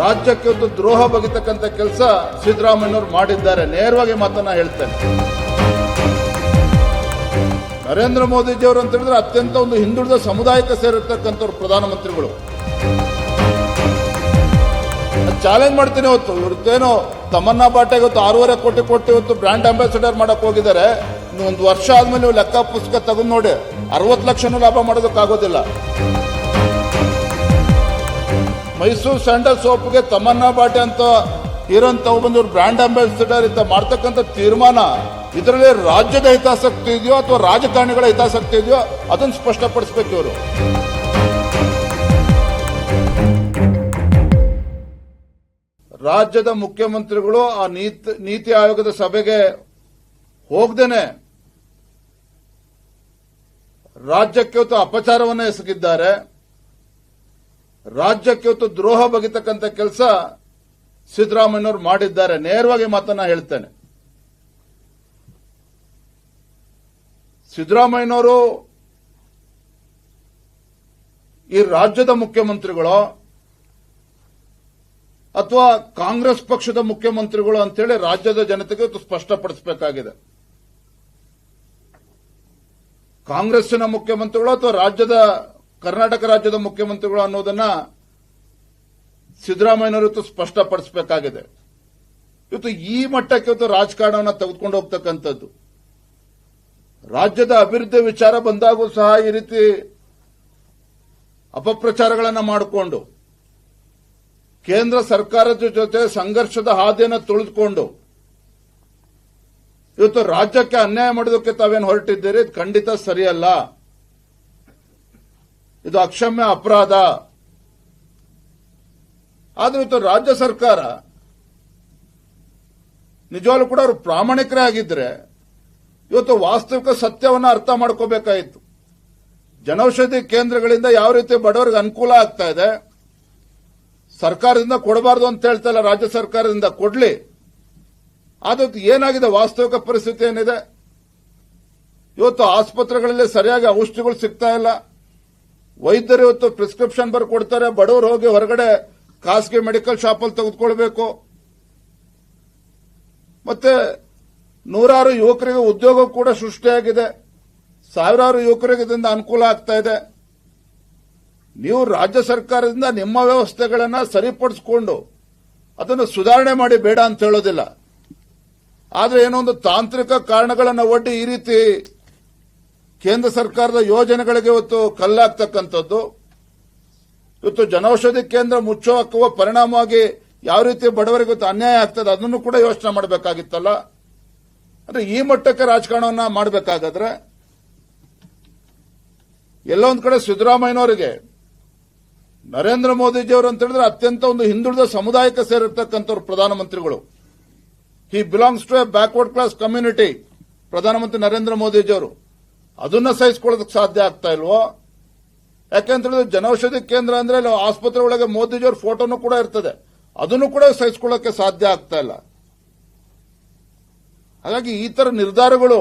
ರಾಜ್ಯಕ್ಕೆ ಒಂದು ದ್ರೋಹ ಬಗೆತಕ್ಕಂಥ ಕೆಲಸ ಸಿದ್ದರಾಮಯ್ಯನವರು ಮಾಡಿದ್ದಾರೆ. ನೇರವಾಗಿ ಮಾತನ್ನ ಹೇಳ್ತೇನೆ. ನರೇಂದ್ರ ಮೋದಿಜಿಯವರು ಅಂತ ಹೇಳಿದ್ರೆ ಅತ್ಯಂತ ಒಂದು ಹಿಂದುಳಿದ ಸಮುದಾಯಕ್ಕೆ ಸೇರಿರ್ತಕ್ಕಂಥವ್ರು ಪ್ರಧಾನಮಂತ್ರಿಗಳು. ಚಾಲೆಂಜ್ ಮಾಡ್ತೀನಿ ಇವತ್ತು ಇವ್ರದ್ದೇನೋ ತಮನ್ನಾ ಬಾಟೆಗೆ ಇವತ್ತು ಆರೂವರೆ ಕೋಟಿ ಕೊಟ್ಟು ಇವತ್ತು ಬ್ರ್ಯಾಂಡ್ ಅಂಬಾಸಿಡರ್ ಮಾಡಕ್ ಹೋಗಿದ್ದಾರೆ. ಇನ್ನು ಒಂದು ವರ್ಷ ಆದ್ಮೇಲೆ ನೀವು ಲೆಕ್ಕ ಪುಸ್ತಕ ತಗೊಂಡು ನೋಡಿ, ಅರವತ್ತು ಲಕ್ಷನೂ ಲಾಭ ಮಾಡೋದಕ್ಕಾಗೋದಿಲ್ಲ. ಮೈಸೂರು ಸ್ಯಾಂಡಲ್ ಸೋಪ್ಗೆ ತಮನ್ನಾ ಬಾಟೆ ಅಂತ ಹೀರೋನ್ ತಗೊಬಂದು ಬ್ರ್ಯಾಂಡ್ ಅಂಬಾಸಿಡರ್ ಅಂತ ಮಾಡ್ತಕ್ಕಂಥ ತೀರ್ಮಾನ ಇದರಲ್ಲಿ ರಾಜ್ಯದ ಹಿತಾಸಕ್ತಿ ಇದೆಯೋ ಅಥವಾ ರಾಜಕಾರಣಿಗಳ ಹಿತಾಸಕ್ತಿ ಇದೆಯೋ ಅದನ್ನು ಸ್ಪಷ್ಟಪಡಿಸ್ಬೇಕು ಇವರು. ರಾಜ್ಯದ ಮುಖ್ಯಮಂತ್ರಿಗಳು ಆ ನೀತಿ ನೀತಿ ಆಯೋಗದ ಸಭೆಗೆ ಹೋಗ್ದೇನೆ ರಾಜ್ಯಕ್ಕೆ ಅಪಚಾರವನ್ನು ಎಸಗಿದ್ದಾರೆ. ರಾಜ್ಯಕ್ಕೆ ಇವತ್ತು ದ್ರೋಹ ಬಗೆತಕ್ಕಂಥ ಕೆಲಸ ಸಿದ್ದರಾಮಯ್ಯನವರು ಮಾಡಿದ್ದಾರೆ. ನೇರವಾಗಿ ಮಾತನ್ನ ಹೇಳ್ತೇನೆ. ಸಿದ್ದರಾಮಯ್ಯನವರು ಈ ರಾಜ್ಯದ ಮುಖ್ಯಮಂತ್ರಿಗಳು ಅಥವಾ ಕಾಂಗ್ರೆಸ್ ಪಕ್ಷದ ಮುಖ್ಯಮಂತ್ರಿಗಳು ಅಂತೇಳಿ ರಾಜ್ಯದ ಜನತೆಗೆ ಸ್ಪಷ್ಟಪಡಿಸಬೇಕಾಗಿದೆ. ಕಾಂಗ್ರೆಸ್ಸಿನ ಮುಖ್ಯಮಂತ್ರಿಗಳು ಅಥವಾ ರಾಜ್ಯದ ಕರ್ನಾಟಕ ರಾಜ್ಯದ ಮುಖ್ಯಮಂತ್ರಿಗಳು ಅನ್ನೋದನ್ನ ಸಿದ್ದರಾಮಯ್ಯನವರಿವತ್ತು ಸ್ಪಷ್ಟಪಡಿಸಬೇಕಾಗಿದೆ. ಇವತ್ತು ಈ ಮಟ್ಟಕ್ಕೆ ಇವತ್ತು ರಾಜಕಾರಣವನ್ನು ತೆಗೆದುಕೊಂಡು ಹೋಗ್ತಕ್ಕಂಥದ್ದು. ರಾಜ್ಯದ ಅಭಿವೃದ್ಧಿ ವಿಚಾರ ಬಂದಾಗೂ ಸಹ ಈ ರೀತಿ ಅಪಪ್ರಚಾರಗಳನ್ನು ಮಾಡಿಕೊಂಡು, ಕೇಂದ್ರ ಸರ್ಕಾರದ ಜೊತೆ ಸಂಘರ್ಷದ ಹಾದಿಯನ್ನು ತುಳಿದುಕೊಂಡು, ಇವತ್ತು ರಾಜ್ಯಕ್ಕೆ ಅನ್ಯಾಯ ಮಾಡೋದಕ್ಕೆ ತಾವೇನು ಹೊರಟಿದ್ದೀರಿ? ಖಂಡಿತ ಸರಿಯಲ್ಲ. ಇದು ಅಕ್ಷಮ್ಯ ಅಪರಾಧ. ಆದ್ರೆ ಇವತ್ತು ರಾಜ್ಯ ಸರ್ಕಾರ, ನಿಜವಾಗ್ಲೂ ಕೂಡ ಅವರು ಪ್ರಾಮಾಣಿಕರೇ ಆಗಿದ್ರೆ, ಇವತ್ತು ವಾಸ್ತವಿಕ ಸತ್ಯವನ್ನ ಅರ್ಥ ಮಾಡ್ಕೋಬೇಕಾಯಿತು. ಜನೌಷಧಿ ಕೇಂದ್ರಗಳಿಂದ ಯಾವ ರೀತಿ ಬಡವರಿಗೆ ಅನುಕೂಲ ಆಗ್ತಾ ಇದೆ, ಸರ್ಕಾರದಿಂದ ಕೊಡಬಾರದು ಅಂತ ಹೇಳ್ತಾ ಇಲ್ಲ, ರಾಜ್ಯ ಸರ್ಕಾರದಿಂದ ಕೊಡ್ಲಿ. ಅದಕ್ಕೆ ಏನಾಗಿದೆ, ವಾಸ್ತವಿಕ ಪರಿಸ್ಥಿತಿ ಏನಿದೆ? ಇವತ್ತು ಆಸ್ಪತ್ರೆಗಳಲ್ಲಿ ಸರಿಯಾಗಿ ಔಷಧಿಗಳು ಸಿಗ್ತಾ ಇಲ್ಲ. ವೈದ್ಯರು ಇವತ್ತು ಪ್ರಿಸ್ಕ್ರಿಪ್ಷನ್ ಬರ್ ಕೊಡ್ತಾರೆ ಬಡವರು ಹೋಗಿ ಹೊರಗಡೆ ಖಾಸಗಿ ಮೆಡಿಕಲ್ ಶಾಪಲ್ಲಿ ತೆಗೆದುಕೊಳ್ಬೇಕು. ಮತ್ತೆ ನೂರಾರು ಯುವಕರಿಗೆ ಉದ್ಯೋಗ ಕೂಡ ಸೃಷ್ಟಿಯಾಗಿದೆ. ಸಾವಿರಾರು ಯುವಕರಿಗೆ ಇದರಿಂದ ಅನುಕೂಲ ಆಗ್ತಾ ಇದೆ. ನೀವು ರಾಜ್ಯ ಸರ್ಕಾರದಿಂದ ನಿಮ್ಮ ವ್ಯವಸ್ಥೆಗಳನ್ನ ಸರಿಪಡಿಸಿಕೊಂಡು ಅದನ್ನು ಸುಧಾರಣೆ ಮಾಡಿ ಬೇಡ ಅಂತ ಹೇಳೋದಿಲ್ಲ. ಆದರೆ ಏನೋ ಒಂದು ತಾಂತ್ರಿಕ ಕಾರಣಗಳನ್ನು ಒಡ್ಡಿ ಈ ರೀತಿ ಕೇಂದ್ರ ಸರ್ಕಾರದ ಯೋಜನೆಗಳಿಗೆ ಇವತ್ತು ಕಲ್ಲಾಗ್ತಕ್ಕಂಥದ್ದು. ಇವತ್ತು ಜನೌಷಧಿ ಕೇಂದ್ರ ಮುಚ್ಚೋ ಹಾಕುವ ಪರಿಣಾಮವಾಗಿ ಯಾವ ರೀತಿ ಬಡವರಿಗೆ ಇವತ್ತು ಅನ್ಯಾಯ ಆಗ್ತದೆ, ಅದನ್ನು ಕೂಡ ಯೋಚನೆ ಮಾಡಬೇಕಾಗಿತ್ತಲ್ಲ. ಅಂದ್ರೆ ಈ ಮಟ್ಟಕ್ಕೆ ರಾಜಕಾರಣವನ್ನ ಮಾಡಬೇಕಾಗಾದ್ರೆ ಎಲ್ಲೊಂದು ಕಡೆ ಸಿದ್ದರಾಮಯ್ಯನವರಿಗೆ, ನರೇಂದ್ರ ಮೋದಿಜಿಯವರು ಅಂತ ಹೇಳಿದ್ರೆ ಅತ್ಯಂತ ಒಂದು ಹಿಂದುಳಿದ ಸಮುದಾಯಕ್ಕೆ ಸೇರಿರ್ತಕ್ಕಂಥವ್ರು ಪ್ರಧಾನಮಂತ್ರಿಗಳು. He belongs to a backward class community ಪ್ರಧಾನಮಂತ್ರಿ ನರೇಂದ್ರ ಮೋದಿಜಿಯವರು. ಅದನ್ನ ಸಹಿಸ್ಕೊಳ್ಳೋದಕ್ಕೆ ಸಾಧ್ಯ ಆಗ್ತಾ ಇಲ್ವೋ? ಯಾಕೆಂತ ಹೇಳಿದ್ರೆ ಜನೌಷಧಿ ಕೇಂದ್ರ ಅಂದ್ರೆ ಆಸ್ಪತ್ರೆ ಒಳಗೆ ಮೋದಿಜಿಯವ್ರ ಫೋಟೋನು ಕೂಡ ಇರ್ತದೆ. ಅದನ್ನು ಕೂಡ ಸಹಿಸ್ಕೊಳ್ಳೋಕೆ ಸಾಧ್ಯ ಆಗ್ತಾ ಇಲ್ಲ. ಹಾಗಾಗಿ ಈ ತರ ನಿರ್ಧಾರಗಳು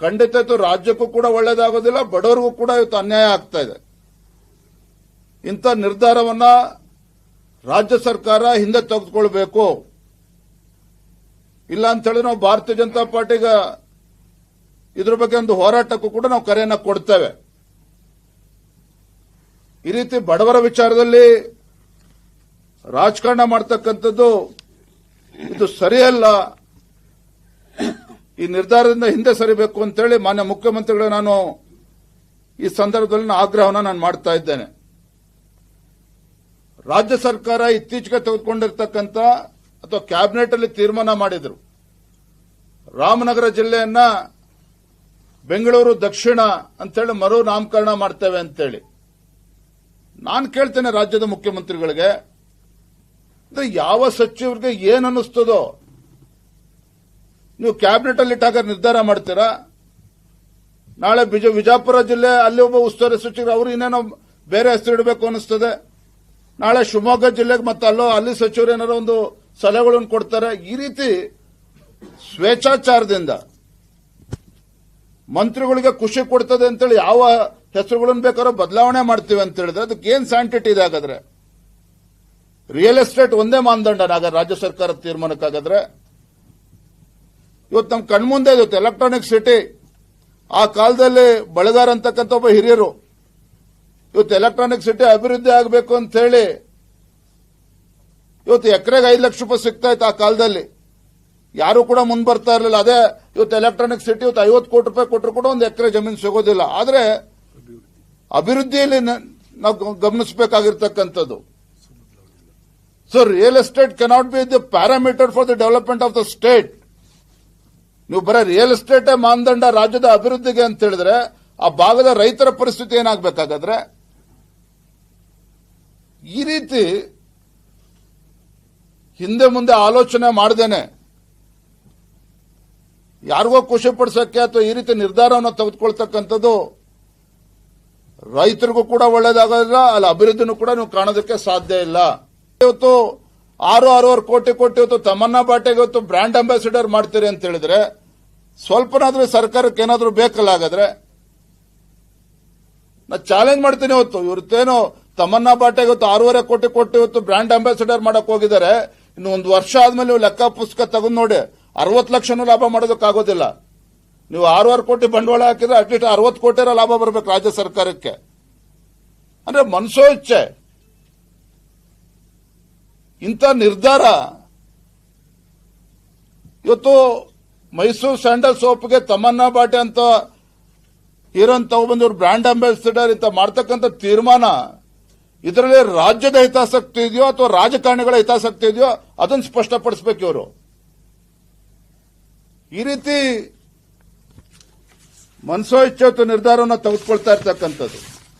ಖಂಡಿತ ರಾಜ್ಯಕ್ಕೂ ಕೂಡ ಒಳ್ಳೇದಾಗೋದಿಲ್ಲ, ಬಡವರಿಗೂ ಕೂಡ ಇವತ್ತು ಅನ್ಯಾಯ ಆಗ್ತಾ ಇದೆ. ಇಂಥ ನಿರ್ಧಾರವನ್ನ ರಾಜ್ಯ ಸರ್ಕಾರ ಹಿಂದೆ ತೆಗೆದುಕೊಳ್ಬೇಕು. ಇಲ್ಲ ಅಂತ ಹೇಳಿದ್ರೆ ನಾವು ಭಾರತೀಯ ಜನತಾ ಪಾರ್ಟಿಗ ಇದ್ರ ಬಗ್ಗೆ ಒಂದು ಹೋರಾಟಕ್ಕೂ ಕೂಡ ನಾವು ಕರೆಯನ್ನ ಕೊಡ್ತೇವೆ. ಈ ರೀತಿ ಬಡವರ ವಿಚಾರದಲ್ಲಿ ರಾಜಕಾರಣ ಮಾಡ್ತಕ್ಕಂಥದ್ದು ಇದು ಸರಿಯಲ್ಲ. ಈ ನಿರ್ಧಾರದಿಂದ ಹಿಂದೆ ಸರಿಬೇಕು ಅಂತೇಳಿ ಮಾನ್ಯ ಮುಖ್ಯಮಂತ್ರಿಗಳು ನಾನು ಈ ಸಂದರ್ಭದಲ್ಲಿ ನಾನು ಆಗ್ರಹವನ್ನು ನಾನು ಮಾಡ್ತಾ ಇದ್ದೇನೆ. ರಾಜ್ಯ ಸರ್ಕಾರ ಇತ್ತೀಚೆಗೆ ತೆಗೆದುಕೊಂಡಿರ್ತಕ್ಕಂಥ ಅಥವಾ ಕ್ಯಾಬಿನೆಟ್ ಅಲ್ಲಿ ತೀರ್ಮಾನ ಮಾಡಿದ್ರು. ರಾಮನಗರ ಜಿಲ್ಲೆಯನ್ನ ಬೆಂಗಳೂರು ದಕ್ಷಿಣ ಅಂತೇಳಿ ಮರು ನಾಮಕರಣ ಮಾಡ್ತೇವೆ ಅಂತೇಳಿ. ನಾನು ಕೇಳ್ತೇನೆ ರಾಜ್ಯದ ಮುಖ್ಯಮಂತ್ರಿಗಳಿಗೆ ಯಾವ ಸಚಿವರಿಗೆ ಏನ್ ಅನ್ನಿಸ್ತದೋ? ನೀವು ಕ್ಯಾಬಿನೆಟ್ ಅಲ್ಲಿ ಇಟ್ಟಾಗ ನಿರ್ಧಾರ ಮಾಡ್ತೀರಾ? ನಾಳೆ ವಿಜಾಪುರ ಜಿಲ್ಲೆ ಅಲ್ಲಿ ಒಬ್ಬ ಉಸ್ತುವಾರಿ ಸಚಿವರು, ಅವರು ಇನ್ನೇನೋ ಬೇರೆ ಹೆಸರು ಇಡಬೇಕು ಅನಿಸ್ತದೆ ನಾಳೆ ಶಿವಮೊಗ್ಗ ಜಿಲ್ಲೆಗೆ ಮತ್ತೆ ಅಲ್ಲೋ, ಅಲ್ಲಿ ಸಚಿವರು ಏನಾರೋ ಒಂದು ಸಲಹೆಗಳನ್ನು ಕೊಡ್ತಾರೆ. ಈ ರೀತಿ ಸ್ವೇಚ್ಛಾಚಾರದಿಂದ ಮಂತ್ರಿಗಳಿಗೆ ಖುಷಿ ಕೊಡ್ತದೆ ಅಂತೇಳಿ ಯಾವ ಹೆಸರುಗಳನ್ನು ಬೇಕಾದ್ರೂ ಬದಲಾವಣೆ ಮಾಡ್ತೀವಿ ಅಂತ ಹೇಳಿದ್ರೆ ಅದಕ್ಕೆ ಏನ್ ಸ್ಯಾಂಟಿಟಿ ಇದೆ ಹಾಗಾದ್ರೆ? ರಿಯಲ್ ಎಸ್ಟೇಟ್ ಒಂದೇ ಮಾನದಂಡನಾಗ ರಾಜ್ಯ ಸರ್ಕಾರದ ತೀರ್ಮಾನಕ್ಕಾಗಾದ್ರೆ? ಇವತ್ತು ನಮ್ಮ ಕಣ್ಮುಂದೆ ಇವತ್ತು ಎಲೆಕ್ಟ್ರಾನಿಕ್ ಸಿಟಿ. ಆ ಕಾಲದಲ್ಲಿ ಬಳಗಾರ ಅಂತಕ್ಕಂಥ ಒಬ್ಬ ಹಿರಿಯರು, ಇವತ್ತು ಎಲೆಕ್ಟ್ರಾನಿಕ್ ಸಿಟಿ ಅಭಿವೃದ್ಧಿ ಆಗಬೇಕು ಅಂತ ಹೇಳಿ, ಇವತ್ತು ಎಕರೆಗೆ ಐದು ಲಕ್ಷ ರೂಪಾಯಿ ಸಿಗ್ತಾ ಇತ್ತು ಆ ಕಾಲದಲ್ಲಿ. ಯಾರು ಕೂಡ ಮುಂದೆ ಬರ್ತಾ ಇರಲಿಲ್ಲ. ಅದೇ ಇವತ್ತು ಎಲೆಕ್ಟ್ರಾನಿಕ್ ಸಿಟಿ ಇವತ್ತು ಐವತ್ತು ಕೋಟಿ ರೂಪಾಯಿ ಕೊಟ್ಟರು ಕೂಡ ಒಂದು ಎಕರೆ ಜಮೀನು ಸಿಗೋದಿಲ್ಲ. ಆದ್ರೆ ಅಭಿವೃದ್ಧಿಯಲ್ಲಿ ನಾವು ಗಮನಿಸಬೇಕಾಗಿರ್ತಕ್ಕಂಥದ್ದು. So real estate cannot be the parameter for the development of the state ನೀವು ಬರೀ ರಿಯಲ್ ಎಸ್ಟೇಟ್ ಮಾನದಂಡ ರಾಜ್ಯದ ಅಭಿವೃದ್ಧಿಗೆ ಅಂತ ಹೇಳಿದ್ರೆ ಆ ಭಾಗದ ರೈತರ ಪರಿಸ್ಥಿತಿ ಏನಾಗಬೇಕಾಗಾದ್ರೆ ಈ ರೀತಿ ಹಿಂದೆ ಮುಂದೆ ಆಲೋಚನೆ ಮಾಡ್ದೇನೆ. ಯಾರಿಗೋ ಖುಷಿ ಪಡಿಸೋಕ್ಕೆ ಅಥವಾ ಈ ರೀತಿ ನಿರ್ಧಾರವನ್ನು ತೆಗೆದುಕೊಳ್ತಕ್ಕಂಥದ್ದು ರೈತರಿಗೂ ಕೂಡ ಒಳ್ಳೇದಾಗೋದಿಲ್ಲ ಅಲ್ಲಿ ಅಭಿವೃದ್ಧಿನೂ ಕೂಡ ನೀವು ಕಾಣೋದಕ್ಕೆ ಸಾಧ್ಯ ಇಲ್ಲ. ಇವತ್ತು ಆರು, ಆರೂವರೆ ಕೋಟಿ ಕೋಟಿ ಇವತ್ತು ತಮ್ಮನ್ನ ಬಾಟೆಗೆ ಇವತ್ತು ಬ್ರ್ಯಾಂಡ್ ಅಂಬಾಸಿಡರ್ ಮಾಡ್ತೀರಿ ಅಂತ ಹೇಳಿದ್ರೆ, ಸ್ವಲ್ಪನಾದ್ರೂ ಸರ್ಕಾರಕ್ಕೆ ಏನಾದರೂ ಬೇಕಲ್ಲ ಹಾಗಾದ್ರೆ ನಾ ಚಾಲೆಂಜ್ ಮಾಡ್ತೀನಿ ಇವತ್ತು. ಇವ್ರದ್ದೇನು ತಮ್ಮನ್ನ ಬಾಟೆಗೆ ಇವತ್ತು ಆರೂವರೆ ಕೋಟಿ ಕೊಟ್ಟು ಇವತ್ತು ಬ್ರ್ಯಾಂಡ್ ಅಂಬಾಸಿಡರ್ ಮಾಡಕ್ ಹೋಗಿದ್ದಾರೆ, ಇನ್ನು ಒಂದು ವರ್ಷ ಆದ್ಮೇಲೆ ನೀವು ಲೆಕ್ಕ ಪುಸ್ತಕ ತಗೊಂಡು ನೋಡಿ ಅರವತ್ತು ಲಕ್ಷನೂ ಲಾಭ ಮಾಡೋದಕ್ಕಾಗೋದಿಲ್ಲ. ನೀವು ಆರೂವರೆ ಕೋಟಿ ಬಂಡವಾಳ ಹಾಕಿದ್ರೆ ಅಟ್ಲೀಸ್ಟ್ ಅರವತ್ತು ಕೋಟಿರ ಲಾಭ ಬರಬೇಕು ರಾಜ್ಯ ಸರ್ಕಾರಕ್ಕೆ. ಅಂದ್ರೆ ಮನಸೋ ಇಚ್ಛೆ. ಇಂಥ ನಿರ್ಧಾರ ಇವತ್ತು ಮೈಸೂರು ಸ್ಯಾಂಡಲ್ ಸೋಪ್ಗೆ ತಮನ್ನಾ ಬಾಟೆ ಅಂತ ಹೀರೋನ್ ತಗೊಬಂದವ್ರು ಬ್ರ್ಯಾಂಡ್ ಅಂಬಾಸಿಡರ್ ಇಂತ ಮಾಡ್ತಕ್ಕಂಥ ತೀರ್ಮಾನ ಇದರಲ್ಲಿ ರಾಜ್ಯದ ಹಿತಾಸಕ್ತಿ ಇದೆಯೋ ಅಥವಾ ರಾಜಕಾರಣಿಗಳ ಹಿತಾಸಕ್ತಿ ಇದೆಯೋ ಅದನ್ನು ಸ್ಪಷ್ಟಪಡಿಸಬೇಕು ಇವರು. ಈ ರೀತಿ ಮನಸೋ ಇಚ್ಛೆ ನಿರ್ಧಾರವನ್ನು ತೆಗೆದುಕೊಳ್ತಾ ಇರ್ತಕ್ಕಂಥದ್ದು.